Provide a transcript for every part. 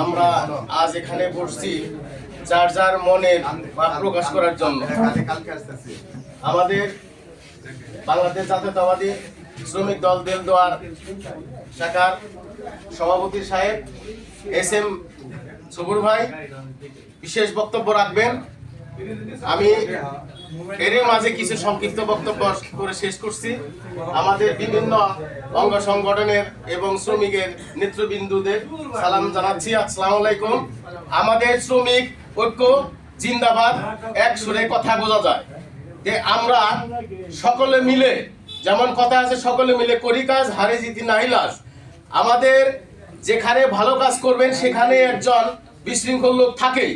আমরা আজ এখানে বসছি যার যার মনে প্রকাশ করার জন্য। আমাদের বাংলাদেশ জাতীয়তাবাদী শ্রমিক দল দেলদোয়ার শাখার সভাপতি সাহেব এস এম সবুর ভাই বিশেষ বক্তব্য রাখবেন। আমি এর মাঝে কিছু সংক্ষিপ্ত বক্তব্য করে শেষ করছি। আমাদের বিভিন্ন অঙ্গ সংগঠনের এবং শ্রমিকের নেতৃবৃন্দুদের সালাম জানাচ্ছি। আসসালামু আলাইকুম। আমাদের শ্রমিক ঐক্য জিন্দাবাদ, এক সুরে কথা বোঝা যায়। যে আমরা সকলে মিলে, যেমন কথা আছে, সকলে মিলে করি কাজ, হারে জিতি নাহিলাস আমাদের যেখানে ভালো কাজ করবেন, সেখানে একজন বিশৃঙ্খল লোক থাকেই।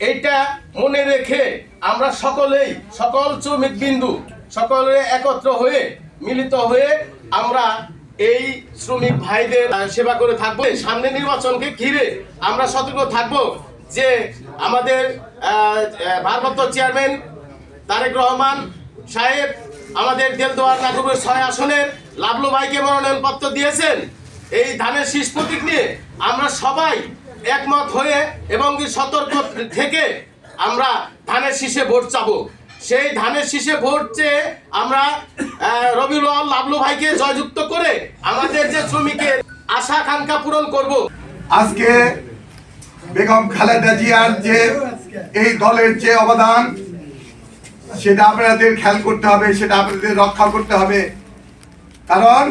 এইটা মনে রেখে আমরা সকলেই, সকল শ্রমিক বিন্দু, সকলে একত্র হয়ে, মিলিত হয়ে আমরা এই শ্রমিক ভাইদের সেবা করে থাকব। সামনে নির্বাচনকে ঘিরে আমরা সতর্ক থাকব যে আমাদের ভারপ্রাপ্ত চেয়ারম্যান তারেক রহমান সাহেব আমাদের দেলদোয়ার নাগপুরের ছয় আসনের লাভলু ভাইকে মনোনয়ন পত্র দিয়েছেন। এই ধানের শীষ প্রতীক নিয়ে আমরা সবাই একমত হয়ে এবং সতর্ক থেকে আমরা ধানের শীষে ভোট চাবো। সেই ধানের শীষে ভোট চেয়ে আমরা আওয়াল লাভলু ভাইকে জয়যুক্ত করে আমাদের যে শ্রমিকের আশা আকাঙ্ক্ষা পূরণ করব। আজকে বেগম খালেদা জিয়ার যে এই দলের যে অবদান, সেটা আপনাদের খেয়াল করতে হবে, সেটা আপনাদের রক্ষা করতে হবে। কারণ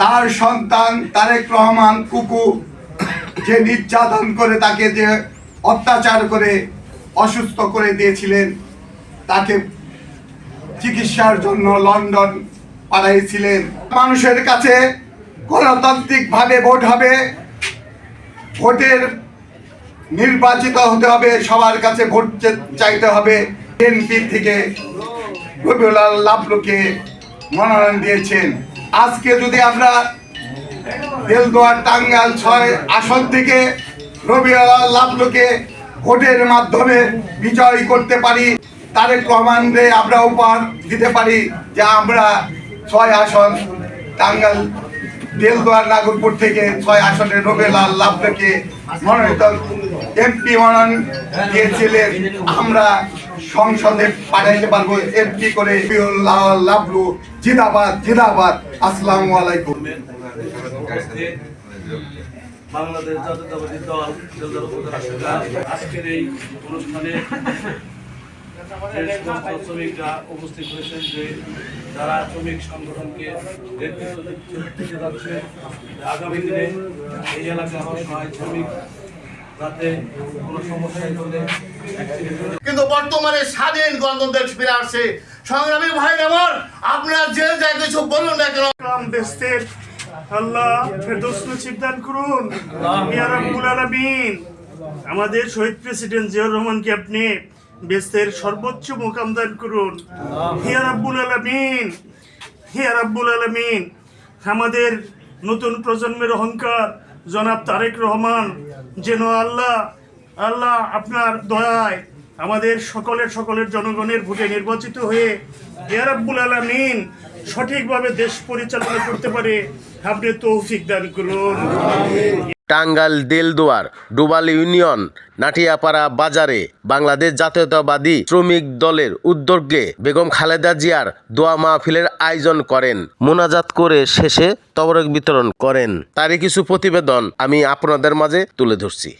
তার সন্তান তারেক রহমান কুকু যে নির্যাতন করে তাকে যে অত্যাচার করে, অসুস্থ করে দিয়েছিলেন, তাকে চিকিৎসার জন্য লন্ডন পাঠাইছিলেন। মানুষের কাছে গণতান্ত্রিকভাবে ভোট হবে, ভোটের নির্বাচিত হতে হবে, সবার কাছে ভোট চাইতে হবে। বিএনপি থেকে রবিউল লাভলুকে মনোনয়ন দিয়েছেন। আজকে যদি আমরা দেলদোয়ার টাঙ্গাল ছয় আসন থেকে রবিউল লাভলুকে ভোটের মাধ্যমে বিজয় করতে পারি, তারেক রহমানরে আমরা উপহার দিতে পারি যে আমরা ছয় আসন টাঙ্গাল দেলদুয়ার নাগরপুর থেকে ছয় আসনের রবিলাল লাভকে মনোনীত এমপি মনোনয়ন দিয়েছিলেন আমরা সংসদে পাঠাইতে পারব এমপি করে লাভলু। জিদাবাদ জিদাবাদ। আসসালামু আলাইকুম। বাংলাদেশ জাতীয়তাবাদী দল আজকের এই অনুষ্ঠানে শ্রমিকরা উপস্থিত হয়েছেন যে যারা শ্রমিক সংগঠনকে নেতৃত্ব দিচ্ছে- দিতে যাচ্ছে। আগামী দিনে এই এলাকার অসহায় শ্রমিক কিন্তু বর্তমানে স্বাধীন গণতন্ত্রের ফিরে আসছে। সংগ্রামী ভাই আমার আপনারা যে যা কিছু বলুন না কেন। কাম বেস্তের আল্লাহ ফেরদৌস নসিব দান করুন। ইয়া রাব্বুল আলামিন। আমাদের শহীদ প্রেসিডেন্ট জিয়াউর রহমানকে আপনি বেস্তের সর্বোচ্চ মোকাম দান করুন। হিয়া রাব্বুল আলামিন। হিয়া রাব্বুল আলামিন। আমাদের নতুন প্রজন্মের অহংকার জনাব তারেক রহমান যেন আল্লাহ আল্লাহ আপনার দয়ায় আমাদের সকলের সকলের জনগণের ভোটে নির্বাচিত হয়ে ইয়ারাব্বুল আলমিন সঠিকভাবে দেশ পরিচালনা করতে পারে, আপনি তৌফিক দান করুন। টাঙ্গাইল দেলদুয়ার ডুবাল ইউনিয়ন নাটিয়াপাড়া বাজারে বাংলাদেশ জাতীয়তাবাদী শ্রমিক দলের উদ্যোগে বেগম খালেদা জিয়ার দোয়া মাহফিলের আয়োজন করেন। মোনাজাত করে শেষে তবরক বিতরণ করেন। তারই কিছু প্রতিবেদন আমি আপনাদের মাঝে তুলে ধরছি।